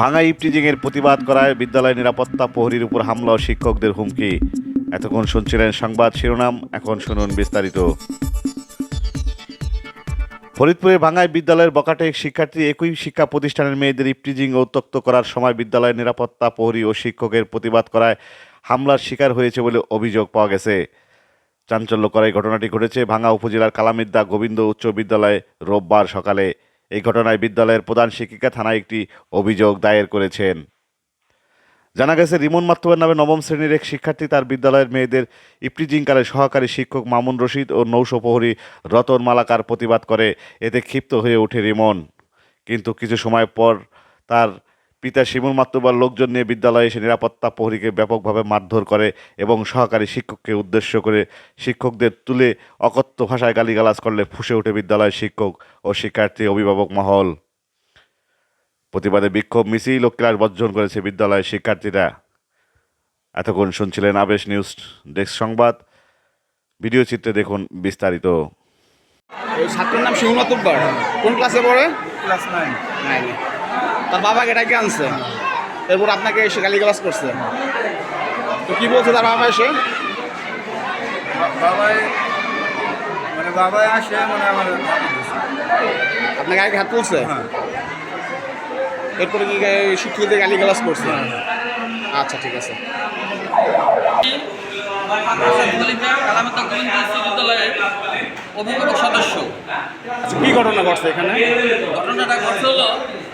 ভাঙা ইপটিজিংয়ের প্রতিবাদ করায় বিদ্যালয় নিরাপত্তা প্রহরীর উপর হামলা ও শিক্ষকদের হুমকি। এতক্ষণ শুনছিলেন সংবাদ শিরোনাম, এখন শুনুন বিস্তারিত। ফরিদপুরে ভাঙায় বিদ্যালয়ের বকাটে এক শিক্ষার্থী একই শিক্ষা প্রতিষ্ঠানের মেয়েদের ইপটিজিং ও উত্তক্ত করার সময় বিদ্যালয়ের নিরাপত্তা প্রহরী ও শিক্ষকের প্রতিবাদ করায় হামলার শিকার হয়েছে বলে অভিযোগ পাওয়া গেছে। চাঞ্চল্যকর এই ঘটনাটি ঘটেছে ভাঙা উপজেলার কালামিদ্দা গোবিন্দ উচ্চ বিদ্যালয়ে রোববার সকালে। এই ঘটনায় বিদ্যালয়ের প্রধান শিক্ষিকা থানায় একটি অভিযোগ দায়ের করেছেন। জানা গেছে, রিমন মাত্তবের নামে নবম শ্রেণির এক শিক্ষার্থী তার বিদ্যালয়ের মেয়েদের ইপটিজিংকালে সহকারী শিক্ষক মামুন রশিদ ও নৌশপহরী রতন মালাকার প্রতিবাদ করে। এতে ক্ষিপ্ত হয়ে ওঠে রিমন। কিন্তু কিছু সময় পর তার পিতা শিমুল মাত্তুবার লোকজন নিয়ে বিদ্যালয়ে এসে নিরাপত্তা প্রহরীকে ব্যাপকভাবে মারধর করে এবং সহকারী শিক্ষককে উদ্দেশ্য করে শিক্ষকদের তুলে অকথ্য ভাষায় গালিগালাজ করলে ফুসে ওঠে বিদ্যালয়ের শিক্ষক ও শিক্ষার্থী অভিভাবক মহল। প্রতিবাদে বিক্ষোভ মিছিল ও ক্লাস বর্জন করেছে বিদ্যালয়ের শিক্ষার্থীরা। এতক্ষণ শুনছিলেন আবেশ নিউজ ডেস্ক সংবাদ। ভিডিও চিত্রে দেখুন বিস্তারিত। ছাত্রের নাম তুব্বার কোন ক্লাসে পড়ে? Class nine. নাইনে। তার বাবাকে ডাকে আনছে। এরপর আপনাকে এসে গালিগালাজ করছে। তো কি বলছে তার বাবা এসে? বাবাই মানে বাবাই আসে মানে আমার। আপনাকে আগে হাত তুলছে? হ্যাঁ। এরপরে কি এই শিক্ষকদের গালিগালাজ করছে? আচ্ছা ঠিক আছে। অভিভাবক সদস্য। আচ্ছা কি ঘটনা ঘটছে এখানে? ঘটনাটা ঘটছে হলো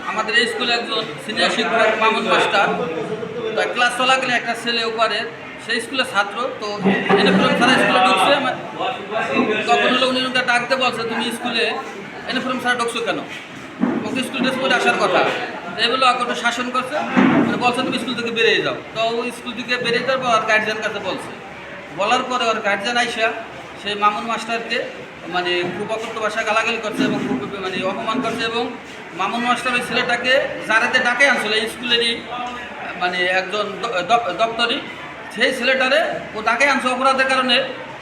আমাদের এই স্কুলে একজন সিনিয়র শিক্ষক মামুন মাস্টার। তো ক্লাস চলাকালীন একটা ছেলে ওপারে সেই স্কুলের ছাত্র। তো ইউনিফর্ম ছাড়া স্কুলে ঢুকছে তখন হলো উনি ওকে ডাকতে বলছে, তুমি স্কুলে ইউনিফর্ম ছাড়া ঢুকছো কেন? ওকে স্কুল ড্রেস পরে আসার কথা। এগুলো ওকে শাসন করছে মানে বলছে, তুমি স্কুল থেকে বেরিয়ে যাও। তো ও স্কুল থেকে বেরিয়ে যাওয়ার পর গার্জিয়ান কাছে বলছে। বলার পরে ওর গার্জিয়ান আইসা সেই মামুন মাস্টারকে মানে খুব অকথ্য ভাষা গালাগালি করছে এবং খুব মানে অপমান করছে এবং মামুন মাস্টার ওই ছেলেটাকে যারাতে ডাকে আনছিল স্কুলেরই মানে একজন দ- দ- দপ্তরি। সেই ছেলেটারে ও ডাকে আনছে অপরাধের কারণে।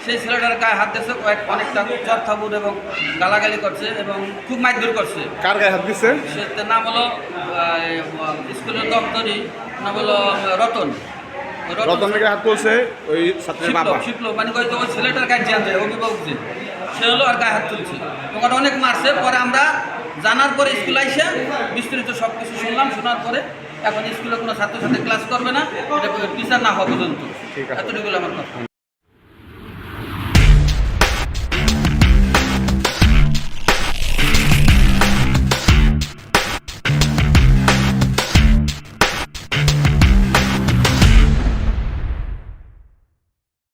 সেই ছেলেটার গায়ে হাত দিয়েছে কয়েক অনেকটা চর থাবুর এবং গালাগালি করছে এবং খুব মারধর করছে। কার গায়ে হাত দিচ্ছে সে নাম হলো স্কুলের দপ্তরি নাম হলো রতন। রতনের মেঘের হাত তুলছে ওই ছাত্রের বাবা। শিখলো মানে হয়তো ওই ছেলেটার গার্জিয়ান যে অভিভাবক যে সে হলো আর গায়ে হাত তুলছে। ওখানে অনেক মারছে পরে আমরা জানার পরে স্কুল আইসে বিস্তারিত সব কিছু শুনলাম শোনার পরে এখন স্কুলে কোনো ছাত্রের সাথে ক্লাস করবে না এটা টিচার না হওয়া পর্যন্ত। এতটুকু আমার কথা।